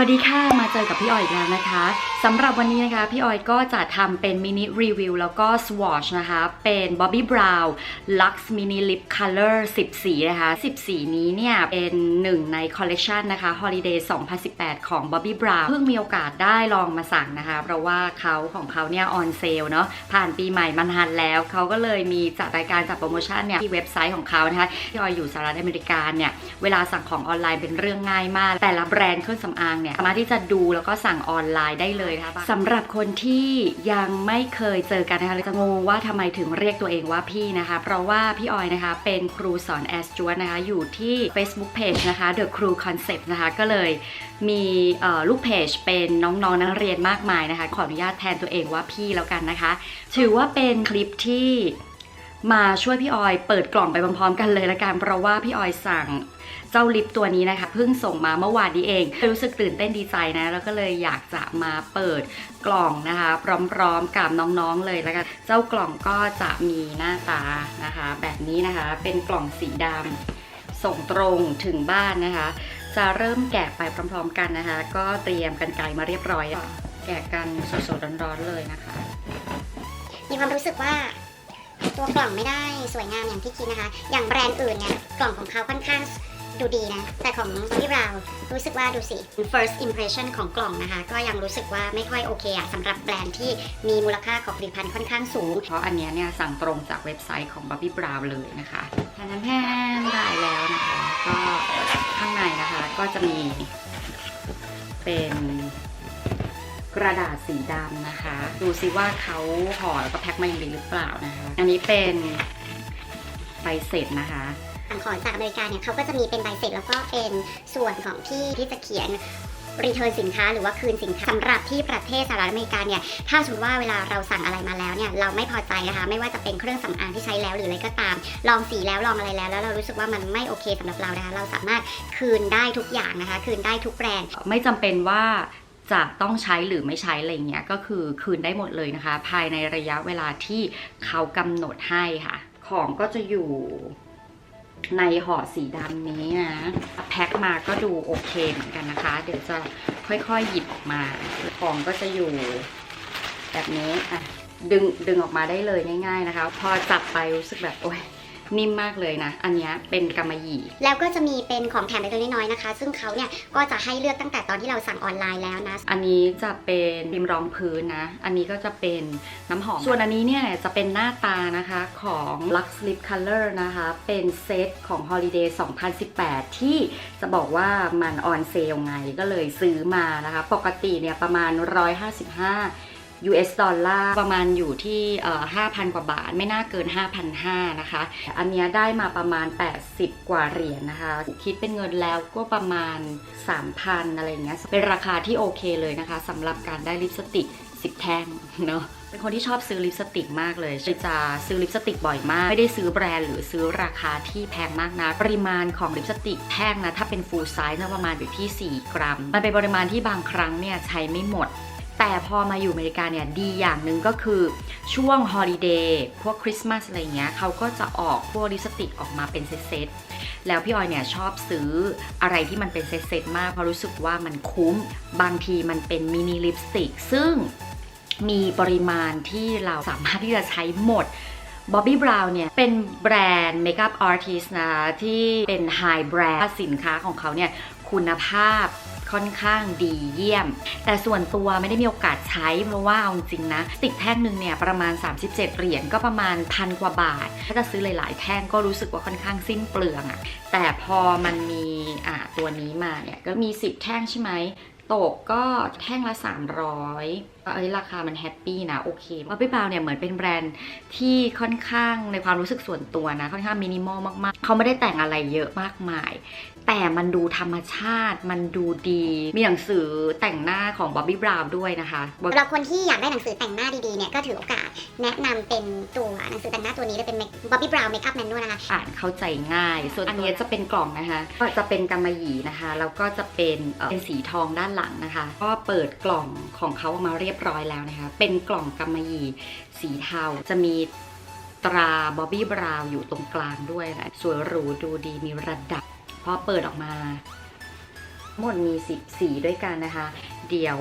วัสดีค่ะ มาเจอกับพี่ออยอีกแล้วนะคะสำหรับวันนี้นะคะ พี่ออยก็จะทำเป็นมินิรีวิวแล้วก็สวอชนะคะ เป็น Bobbi Brown Lux Mini Lip Color 10 สีนะคะ 10 สีนี้เนี่ย เป็นหนึ่งในคอลเลกชันนะคะ Holiday 2018 ของ Bobbi Brown เพิ่งมีโอกาสได้ลองมาสั่งนะคะ เพราะว่าเขาของเขาเนี่ยออนเซลเนาะผ่านปีใหม่มานานแล้ว เขาก็เลยมีจัดรายการจัดโปรโมชั่นเนี่ยที่เว็บไซต์ของเขานะคะพี่ออยอยู่สหรัฐอเมริกาเนี่ยเวลาสั่งของออนไลน์เป็นเรื่องง่ายมาก แต่ละแบรนด์เครื่องสำอางเนี่ยสามารถที่จะดูแล้วก็สั่งออนไลน์ได้เลยนะคะสำหรับคนที่ยังไม่เคยเจอกันนะคะจะงงว่าทำไมถึงเรียกตัวเองว่าพี่นะคะ เพราะว่าพี่ออยนะคะเป็นครูสอนแอสจวนะคะอยู่ที่ Facebook Page นะคะ The Crew Concept นะคะก็เลยมีลูกเพจเป็นน้องๆนักเรียนมากมายนะคะ ขออนุญาตแทนตัวเองว่าพี่แล้วกันนะคะ ถือว่าเป็นคลิปที่ มาช่วยพี่ออยเปิดกล่องไปพร้อมๆกันเลยละกันเพราะว่าพี่ออยสั่งเจ้าลิปตัวนี้นะคะเพิ่งส่งมาเมื่อวานนี้เองรู้สึกตื่นเต้นดีใจนะแล้วก็เลยอยากจะมาเปิดกล่องนะคะ พร้อมๆกับน้องๆเลยแล้วกันเจ้ากล่องก็จะมีหน้าตานะคะ แบบนี้นะคะเป็นกล่องสีดำส่งตรงถึงบ้านนะคะ จะเริ่มแกะไปพร้อม ๆ กันนะคะ ก็เตรียมกันไกลมาเรียบร้อย แกะกันสดๆร้อนๆเลยนะคะ มีความรู้สึกว่า ตัวกล่องไม่ได้สวยงามอย่างที่คิดนะคะ อย่างแบรนด์อื่นเนี่ยกล่องของเขาค่อนข้างดูดีนะ แต่ของ Bobbi Brown รู้สึกว่าดูสิ first impression ของกล่องนะคะ ก็ยังรู้สึกว่าไม่ค่อยโอเคอะสำหรับแบรนด์ที่มีมูลค่าของผลิตภัณฑ์ค่อนข้างสูง เพราะอันเนี้ยเนี่ยสั่งตรงจากเว็บไซต์ของ Bobbi Brown เลยนะคะแทนแทนได้แล้วนะคะ ก็ข้างในนะคะก็จะมีเป็น กระดาษสีดำนะคะ ดูซิว่าเขาห่อแล้วก็แพ็คมาอย่างดีหรือเปล่านะคะ อันนี้เป็นใบเสร็จนะคะสั่งของจากอเมริกาเนี่ยเขาก็จะมีเป็นใบเสร็จแล้วก็เป็นส่วนของที่ที่จะเขียนรีเทิร์นสินค้าหรือว่าคืนสินค้าสำหรับที่ประเทศสหรัฐอเมริกาเนี่ยถ้าสมมติว่าเวลาเราสั่งอะไรมาแล้วเนี่ยเราไม่พอใจนะคะ ไม่ว่าจะเป็นเครื่องสำอางที่ใช้แล้วหรืออะไรก็ตาม ลองสีแล้วลองอะไรแล้ว แล้วเรารู้สึกว่ามันไม่โอเคสำหรับเรานะคะเราสามารถคืนได้ทุกอย่างนะคะ คืนได้ทุกแบรนด์ไม่จำเป็นว่า จะต้องใช้หรือไม่ใช้อะไรเงี้ยก็คือคืนได้หมดเลยนะคะ ภายในระยะเวลาที่เขากำหนดให้ค่ะ ของก็จะอยู่ในห่อสีดำนี้นะ แพ็คมาก็ดูโอเคเหมือนกันนะคะ เดี๋ยวจะค่อยๆหยิบออกมา ของก็จะอยู่แบบนี้อะดึงดึงออกมาได้เลยง่าย ๆนะคะ พอจับไปรู้สึกแบบโอ้ย นิ่มมากเลยนะ อันเนี้ยเป็นกำมะหยี่ แล้วก็จะมีเป็นของแถมเล็กๆน้อยๆนะคะ ซึ่งเขาเนี่ยก็จะให้เลือกตั้งแต่ตอนที่เราสั่งออนไลน์แล้วนะ อันนี้จะเป็นริมรองพื้นนะ อันนี้ก็จะเป็นน้ำหอม ส่วนอันนี้เนี่ยจะเป็นหน้าตานะคะของ Lux Lip Color นะคะ เป็นเซตของ Holiday 2018 ที่จะบอกว่ามันออนเซลไงก็เลยซื้อมานะคะ ปกติเนี่ยประมาณ 155 US ดอลลาร์ประมาณอยู่ที่ 5,000 กว่าบาท ไม่น่าเกิน 5,500 นะคะ อันเนี้ยได้มาประมาณ 80 กว่าเหรียญนะคะ คิดเป็นเงินแล้วก็ประมาณ 3,000 อะไรอย่างเงี้ย เป็นราคาที่โอเคเลยนะคะสำหรับการได้ลิปสติก10 แท่งเนาะเป็นคนที่ชอบซื้อลิปสติกมากเลยจะซื้อลิปสติกบ่อยมาก ไม่ได้ซื้อแบรนด์หรือซื้อราคาที่แพงมากนะ ปริมาณของลิปสติกแท่งนะ ถ้าเป็น full size นะประมาณอยู่ที่ 4 กรัม มันเป็นปริมาณที่บางครั้งเนี่ยใช้ไม่หมด แต่พอมาอยู่อเมริกาเนี่ยดีอย่างหนึ่งก็คือช่วงฮอลิเดย์พวกคริสต์มาสอะไรเงี้ยเขาก็จะออกพวกลิปสติกออกมาเป็นเซตๆแล้วพี่ออยเนี่ยชอบซื้ออะไรที่มันเป็นเซตๆมากเพราะรู้สึกว่ามันคุ้ม บางทีมันเป็นมินิลิปสติกซึ่งมีปริมาณที่เราสามารถที่จะใช้หมด Bobbi Brown เนี่ยเป็นแบรนด์เมคอัพอาร์ติสนะที่เป็นไฮแบรนด์สินค้าของเขาเนี่ยคุณภาพ ค่อนข้างดีเยี่ยม แต่ส่วนตัวไม่ได้มีโอกาสใช้ เพราะว่าเอาจริงนะ ติดแท่งหนึ่งเนี่ยประมาณ 37 เหรียญก็ประมาณพันกว่าบาท ถ้าจะซื้อหลาย ๆ แท่งก็รู้สึกว่าค่อนข้างสิ้นเปลืองอะแต่พอมันมีอ่าตัวนี้มาเนี่ยก็มี 10 แท่งใช่ไหม ตกก็แท่งละ 300ก็เอ้ยราคามันแฮปปี้นะโอเคว่าพี่บาวเนี่ยเหมือนเป็นแบรนด์ที่ค่อนข้างในความรู้สึกส่วนตัวนะ ค่อนข้างมินิมอลมากๆ เขาไม่ได้แต่งอะไรเยอะมากมาย แต่มันดูธรรมชาติ มันดูดี มีหนังสือแต่งหน้าของบ๊อบบี้บราวน์ด้วยนะคะสำหรับคนที่อยากได้หนังสือแต่งหน้าดีๆเนี่ยก็ถือโอกาสแนะนำเป็นตัวหนังสือแต่งหน้าตัวนี้เลยเป็น Bobbi Brown Makeup Manual นะคะอ่านเข้าใจง่าย ส่วนอันนี้จะเป็นกล่องนะคะ ก็จะเป็นกำมะหยี่นะคะแล้วก็จะเป็นเอ่อเป็นสีทองด้านหลังนะคะ ก็เปิดกล่องของเขาออกมาเรียบร้อยแล้วนะคะ เป็นกล่องกำมะหยี่สีเทาจะมีตราบ๊อบบี้บราวอยู่ตรงกลางด้วยนะสวยหรูดูดีมีระดับพอเปิดออกมาหมดมี10สีด้วยกันนะคะ เดี๋ยว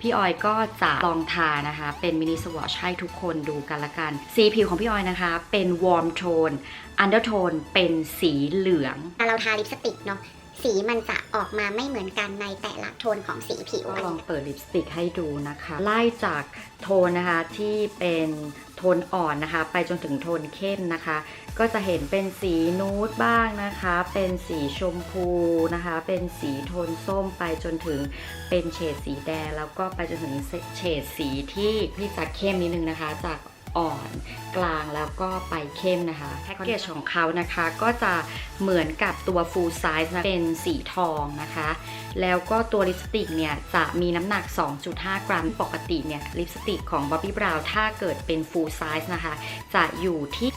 พี่ออยก็จะลองทานะคะ เป็นมินิสวอชให้ทุกคนดูกันละกัน สีผิวของพี่ออยนะคะ เป็นวอร์มโทนอันเดอร์โทนเป็นสีเหลืองแต่เราทาลิปสติกเนาะ สีมันจะออกมาไม่เหมือนกันในแต่ละโทนของสีผิวก็ลองเปิดลิปสติกให้ดูนะคะ ไล่จากโทนนะคะที่เป็นโทนอ่อนนะคะ ไปจนถึงโทนเข้มนะคะ ก็จะเห็นเป็นสีนูดบ้างนะคะ เป็นสีชมพูนะคะ เป็นสีโทนส้มไปจนถึงเป็นเฉดสีแดง แล้วก็ไปจนถึงเฉดสีที่ที่จะเข้มนิดนึงนะคะ จาก อ่อนกลางแล้วก็ไปเข้มนะคะแพ็กเกจของเขานะคะก็จะเหมือนกับตัว full size นะเป็นสีทองนะคะ แล้วก็ตัวลิปสติกเนี่ยจะมีน้ำหนัก 2.5 กรัมปกติเนี่ยลิปสติกของ Bobbi Brown ถ้าเกิดเป็น full size นะคะ จะอยู่ที่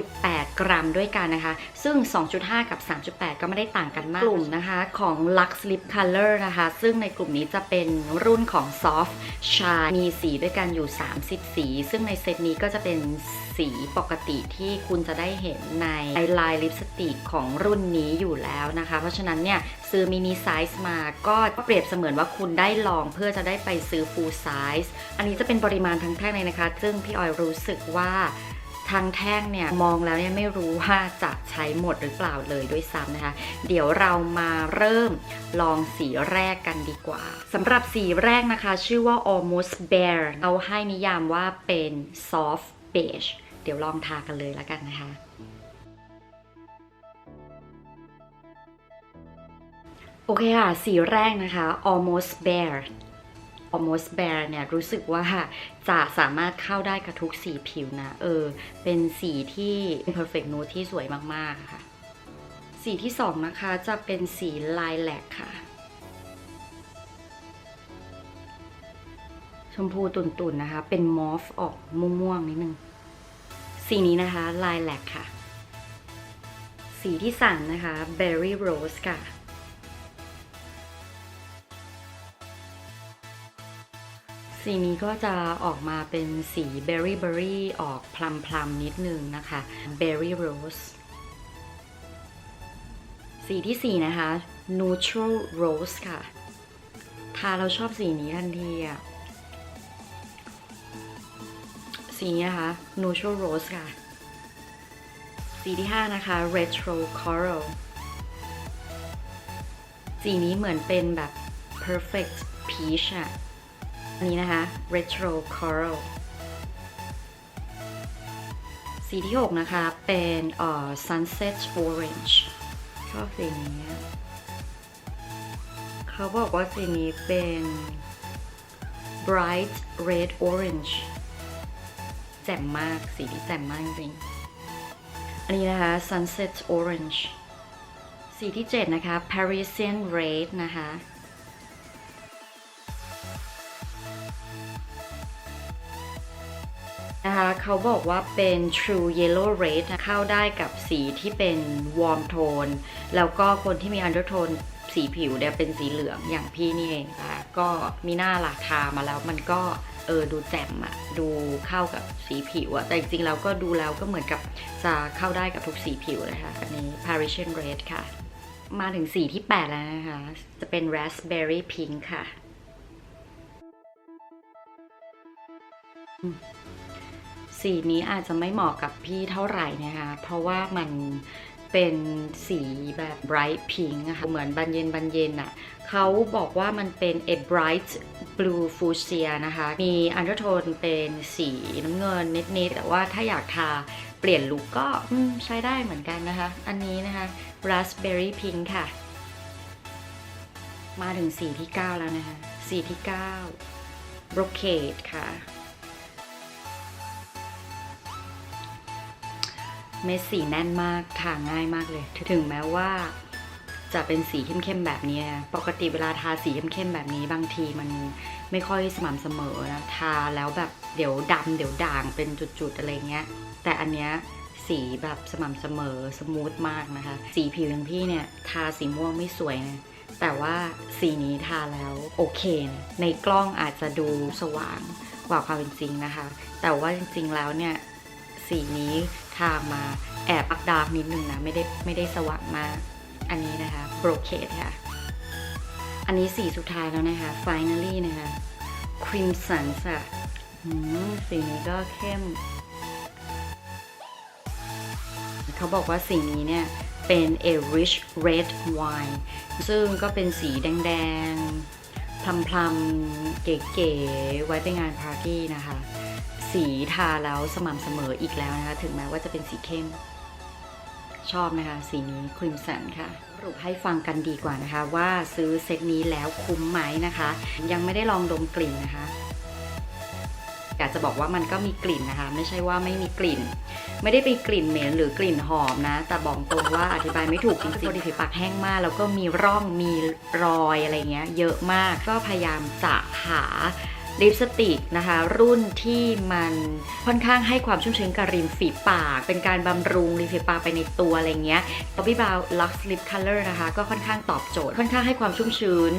3.8 กรัมด้วยกันนะคะ ซึ่ง 2.5 กับ 3.8 ก็ไม่ได้ต่างกันมากกลุ่มนะคะของ Lux Lip Color นะคะ ซึ่งในกลุ่มนี้จะเป็นรุ่นของ Soft Shine มีสีด้วยกันอยู่ 30 สี ซึ่งในเซตนี้ก็จะเป็นสีปกติที่คุณจะได้เห็นในลายลิปสติกของรุ่นนี้อยู่แล้วนะคะ เพราะฉะนั้นเนี่ยซื้อมินิไซส์มาก็เปรียบเสมือนว่าคุณได้ลองเพื่อจะได้ไปซื้อฟูลไซส์อันนี้จะเป็นปริมาณทั้งแท่งเลยนะคะ ซึ่งพี่ออยรู้สึกว่า ทางแท่งเนี่ยมองแล้วเนี่ยไม่รู้ว่าจะใช้หมดหรือเปล่าเลยด้วยซ้ำนะคะ เดี๋ยวเรามาเริ่มลองสีแรกกันดีกว่าสำหรับสีแรกนะคะ ชื่อว่า almost bare เอาให้นิยามว่าเป็น soft beige เดี๋ยวลองทากันเลยแล้วกันนะคะโอเคค่ะ สีแรกนะคะ almost bare almost bare เนี่ยรู้สึกว่าจะสามารถเข้าได้กับทุกสีผิวนะ เออ เป็นสีที่ perfect nude ที่สวยมากๆค่ะ สีที่สองนะคะจะเป็นสี lilac ค่ะ ชมพูตุ่นๆนะคะ เป็นมอฟออกม่วงๆนิดนึง สีนี้นะคะ lilac ค่ะ สีที่สามนะคะ berry rose ค่ะ สีนี้ก็จะออกมาเป็นสี berry berry อร์รี่ออกพลัมพลัมนิดนึงนะคะ berry rose สีที่สี่นะคะ neutral rose ค่ะ ทาเราชอบสีนี้ทันทีอะสีนี้นะคะ neutral rose ค่ะ สีที่ 5 นะคะ retro coral สีนี้เหมือนเป็นแบบ perfect peach อะ นี้นะคะ retro coral สีที่ 6 นะคะ เป็นเอ่อ sunset orange ชอบสีนี้ เขาบอกว่าสีนี้เป็น bright red orange แจ่มมากสีที่แจ่มมากจริงอันนี้นะคะ sunset orange สีที่ 7 นะคะ Parisian red นะคะ นะคะเขาบอกว่าเป็น True Yellow Red เข้าได้กับสีที่เป็น Warm Tone แล้วก็คนที่มี Undertone สีผิวเนี่ยเป็นสีเหลืองอย่างพี่นี่เองค่ะก็มีหน้าหลากทามาแล้วมันก็เออดูแจ่มอะดูเข้ากับสีผิวอะแต่จริงๆแล้วก็ดูแล้วก็เหมือนกับจะเข้าได้กับทุกสีผิวเลยค่ะอันนี้ Parisian Red ค่ะ มาถึงสีที่ 8 แล้วนะคะ จะเป็น Raspberry Pink ค่ะ สีนี้อาจจะไม่เหมาะกับพี่เท่าไหร่นะคะ เพราะว่ามันเป็นสีแบบ bright pink อะค่ะเหมือนบันเย็นบันเย็นอะเขาบอกว่ามันเป็น a bright blue fuchsia นะคะ มี undertone เป็นสีน้ำเงินนิดๆ แต่ว่าถ้าอยากทาเปลี่ยนลุคก็ใช้ได้เหมือนกันนะคะ อันนี้นะคะ raspberry pink ค่ะ มาถึงสีที่ 9 แล้วนะคะ สีที่ 9 brocade ค่ะ เม็ดสีแน่นมากทาง่ายมากเลย ถึงแม้ว่าจะเป็นสีเข้มๆแบบนี้ ปกติเวลาทาสีเข้มๆแบบนี้บางทีมันไม่ค่อยสม่ำเสมอนะ ทาแล้วแบบเดี๋ยวดำเดี๋ยวด่างเป็นจุดๆอะไรเงี้ย แต่อันเนี้ยสีแบบสม่ำเสมอสมูทมากนะคะ สีผิวของพี่เนี่ยทาสีม่วงไม่สวยนะแต่ว่าสีนี้ทาแล้วโอเคนะในกล้องอาจจะดูสว่างกว่าความเป็นจริงนะคะ แต่ว่าจริงๆแล้วเนี่ย สีนี้ทามาแอบอักดาร์กนิดนึงนะ ไม่ได้ไม่ได้สว่างมาก อันนี้นะคะโบรเคดค่ะ อันนี้สีสุดท้ายแล้วนะคะ finally นะคะ crimson ค่ะอืมสีนี้ก็เข้ม เขาบอกว่าสีนี้เนี่ยเป็น a rich red wine ซึ่งก็เป็นสีแดงๆพลำๆเก๋ๆไว้ไปงานปาร์ตี้นะคะ สีทาแล้วสม่ำเสมออีกแล้วนะคะ ถึงแม้ว่าจะเป็นสีเข้ม ชอบนะคะ สีนี้ครีมสันค่ะสรุปให้ฟังกันดีกว่านะคะ ว่าซื้อเซตนี้แล้วคุ้มไหมนะคะ ยังไม่ได้ลองดมกลิ่นนะคะอยากจะบอกว่ามันก็มีกลิ่นนะคะ ไม่ใช่ว่าไม่มีกลิ่น ไม่ได้เป็นกลิ่นเหม็นหรือกลิ่นหอมนะ แต่บอกตรงว่าอธิบายไม่ถูกจริงๆดีผิวปากแห้งมาก แล้วก็มีร่องมีรอยอะไรเงี้ย เยอะมากก็พยายามจะหา ลิปสติกนะคะ รุ่นที่มันค่อนข้างให้ความชุ่มชื้นกับริมฝีปาก เป็นการบำรุงริมฝีปากไปในตัวอะไรเงี้ย Bobbi Brown Lux Lip Color นะคะ ก็ค่อนข้างตอบโจทย์ ค่อนข้างให้ความชุ่มชื้น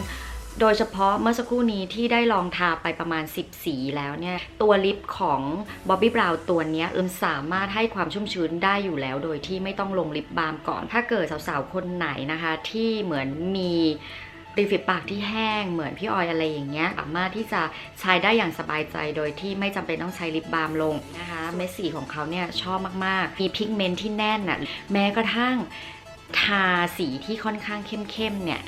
โดยเฉพาะเมื่อสักครู่นี้ที่ได้ลองทาไปประมาณ 10 สีแล้วเนี่ย ตัวลิปของ Bobbi Brown ตัวนี้เอิมสามารถให้ความชุ่มชื้นได้อยู่แล้ว โดยที่ไม่ต้องลงลิปบาล์มก่อน ถ้าเกิดสาวๆ คนไหนนะคะ ที่เหมือนมี ริมฝีปากที่แห้งเหมือนพี่ออยอะไรอย่างเงี้ยสามารถที่จะใช้ได้อย่างสบายใจโดยที่ไม่จำเป็นต้องใช้ลิปบาล์มลงนะคะเม็ดสีของเขาเนี่ยชอบมากๆ มีพิกเมนต์ที่แน่นอะแม้กระทั่งทาสีที่ค่อนข้างเข้มๆเนี่ย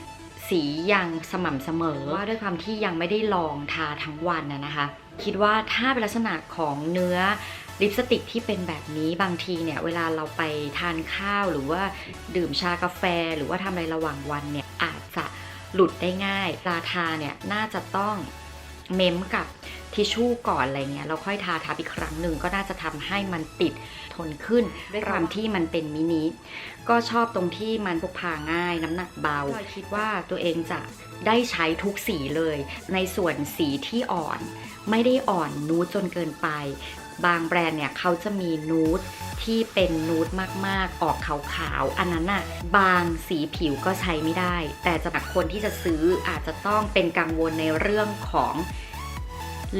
สียังสม่ำเสมอว่าด้วยความที่ยังไม่ได้ลองทาทั้งวันนะนะคะ คิดว่าถ้าเป็นลักษณะของเนื้อลิปสติกที่เป็นแบบนี้บางทีเนี่ยเวลาเราไปทานข้าวหรือว่าดื่มชากาแฟหรือว่าทำอะไรระหว่างวันเนี่ยอาจจะ หลุดได้ง่ายราทาเนี่ยน่าจะต้องเม้มกับทิชชู่ก่อนอะไรเงี้ยแล้วค่อยทาทับอีกครั้งหนึ่งก็น่าจะทำให้มันติดทนขึ้นด้วยความที่มันเป็นมินิก็ชอบตรงที่มันพกพาง่ายน้ำหนักเบาคิดว่าตัวเองจะได้ใช้ทุกสีเลย ในส่วนสีที่อ่อน ไม่ได้อ่อนนูดจนเกินไป บางแบรนด์เนี่ยเขาจะมีนูดที่เป็นนูดมากๆ ออกขาวๆ อันนั้นน่ะบางสีผิวก็ใช้ไม่ได้ แต่สำหรับคนที่จะซื้ออาจจะต้องเป็นกังวลในเรื่องของ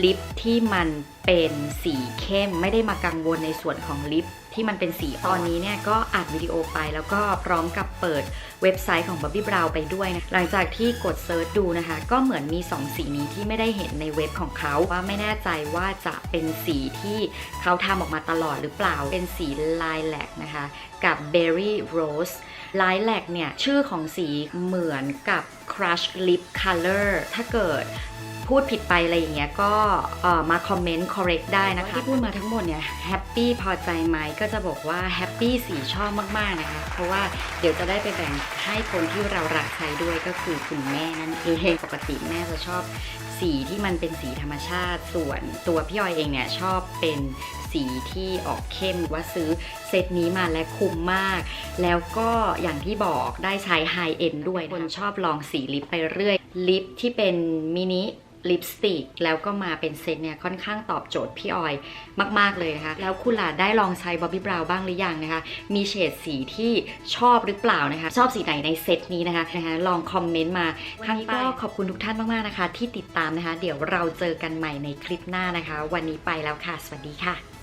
ลิปที่มัน เป็นสีเข้มไม่ได้มากังวลในส่วนของลิปที่มันเป็นสีตอนนี้เนี่ยก็อัดวิดีโอไปแล้วก็พร้อมกับเปิดเว็บไซต์ของ Bobbi Brown ไปด้วยนะหลังจากที่กดเซิร์ชดูนะคะ ก็เหมือนมี 2 สีนี้ที่ไม่ได้เห็นในเว็บของเขาว่าไม่แน่ใจว่าจะเป็นสีที่เขาทำออกมาตลอดหรือเปล่าเป็นสี Lilac นะคะ กับ Berry Rose Lilac เนี่ยชื่อของสีเหมือนกับ Crush Lip Color ถ้าเกิดพูดผิดไปอะไรอย่างเงี้ยก็มาคอมเมนต์ correct ได้นะคะที่พูดมาทั้งหมดเนี่ยแฮปปี้พอใจไหมก็จะบอกว่าแฮปปี้สีชอบมากๆนะคะ เพราะว่าเดี๋ยวจะได้ไปแบ่งให้คนที่เรารักใช้ด้วยก็คือคุณแม่นั่นเองปกติแม่จะชอบสีที่มันเป็นสีธรรมชาติ ส่วนตัวพี่ออยเองเนี่ยชอบเป็นสีที่ออกเข้มว่าซื้อเซตนี้มาและคุ้มมาก แล้วก็อย่างที่บอกได้ใช้ไฮเอ็นด้วย คนชอบลองสีลิปไปเรื่อย ลิปที่เป็นมินิ ลิปสติกแล้วก็มาเป็นเซตเนี่ยค่อนข้างตอบโจทย์พี่ออยมาก ๆ เลยนะคะ แล้วคุณล่ะได้ลองใช้บ o บบี้บราวบ้างหรือยังนะคะ มีเฉดสีที่ชอบหรือเปล่านะคะ ชอบสีไหนในเซตนี้นะคะนะคะ ลองคอมเมนต์มาข้างใต้ก็ขอบคุณทุกท่านมาก ๆ นะคะ ที่ติดตามนะคะ เดี๋ยวเราเจอกันใหม่ในคลิปหน้านะคะ วันนี้ไปแล้วค่ะ สวัสดีค่ะ